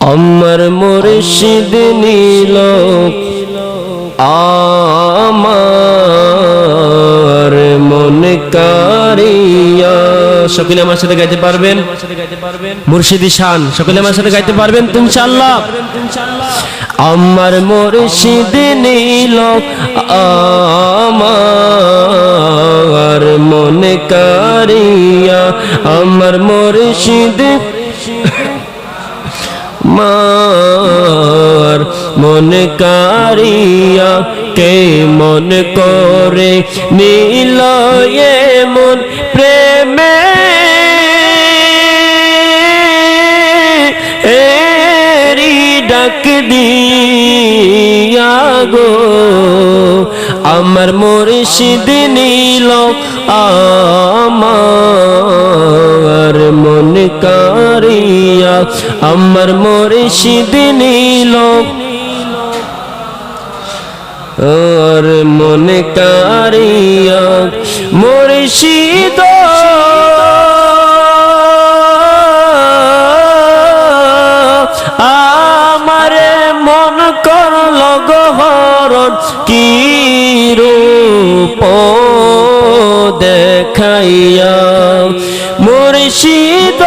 আমার মুর্শিদ নীল, আমার মন কারিয়া। সকলে আমার সাথে গাইতে পারবেন? মুর্শিদি শান, সকলে আমার সাথে গাইতে পারবেন? ইনশাআল্লাহ। আমার মুর্শিদ নীল, আমার মন কারিয়া। আমার মুর্শিদ মার মন কারিয়া কে মন করে নীলয়ে মন প্রেমে। এরি ডাক দিয়া গো, আমার মুর্শিদ নীল, আমার মন কারিয়া আমার মুর্শিদ নীল। আর মন কারিয়া মুর্শিদ। আমারে মন করল গহরণ কি রূপ দেখাইয়া মুর্শিদ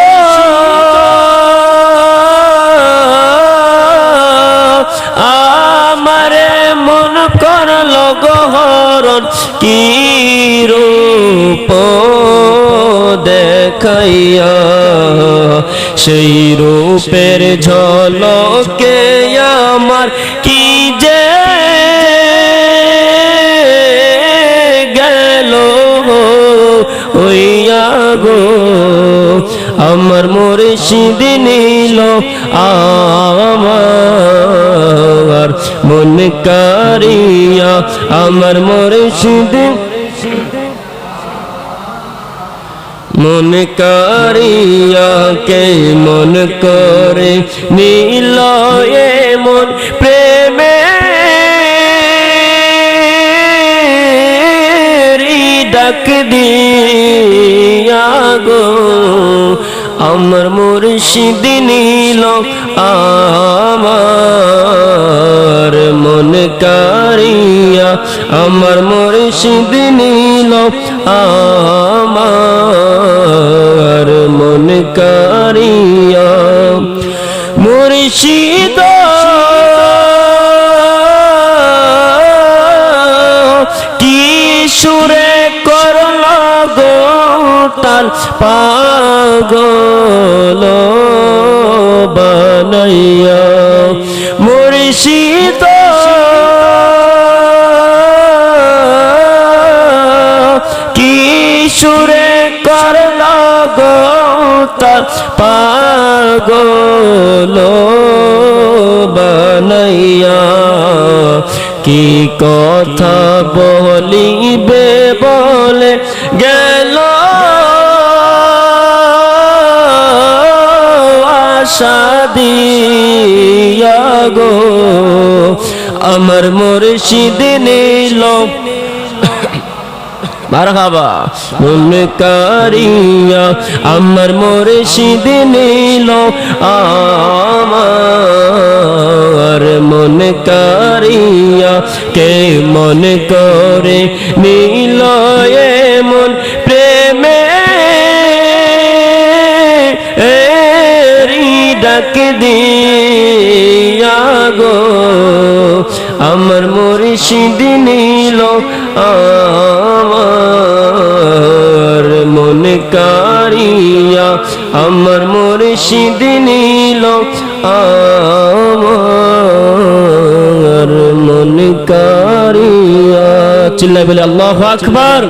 আমারে মন করল গহরণ কি রূপ দেখাইয়া? সেই রূপের ঝলকে আমার কি যে আমার মুর্শিদ নীল, আমার মন কারিয়া, আমার মুর্শিদ মন কারিয়া, কে মন করে নীল মন প্রেমে ডাক দিয়া আমার মুর্শিদ নীল, আমার মন কারিয়া আমার মুর্শিদ নীল, আমার মন কারিয়া মুর্শিদ, কি সুরে করল গোটাল পাগল বানাইয়া মুর্শিদ। কি সুরে করল গোটাল পাগল বানাইয়া কি কথা বলিবে বলে গেল আশা দিয়া গো আমার মুর্শিদ নীল। মারহাবা। মন কারিয়া আমার মুর্শিদ নীল। আমার মন কারিয়া কে মন করে নীল আমার মুর্শিদ নীল, আমার মন কারিয়া। আমার মুর্শিদ নীল, আমার মন কারিয়া। চিল্লাই বলে, আল্লাহ আকবার।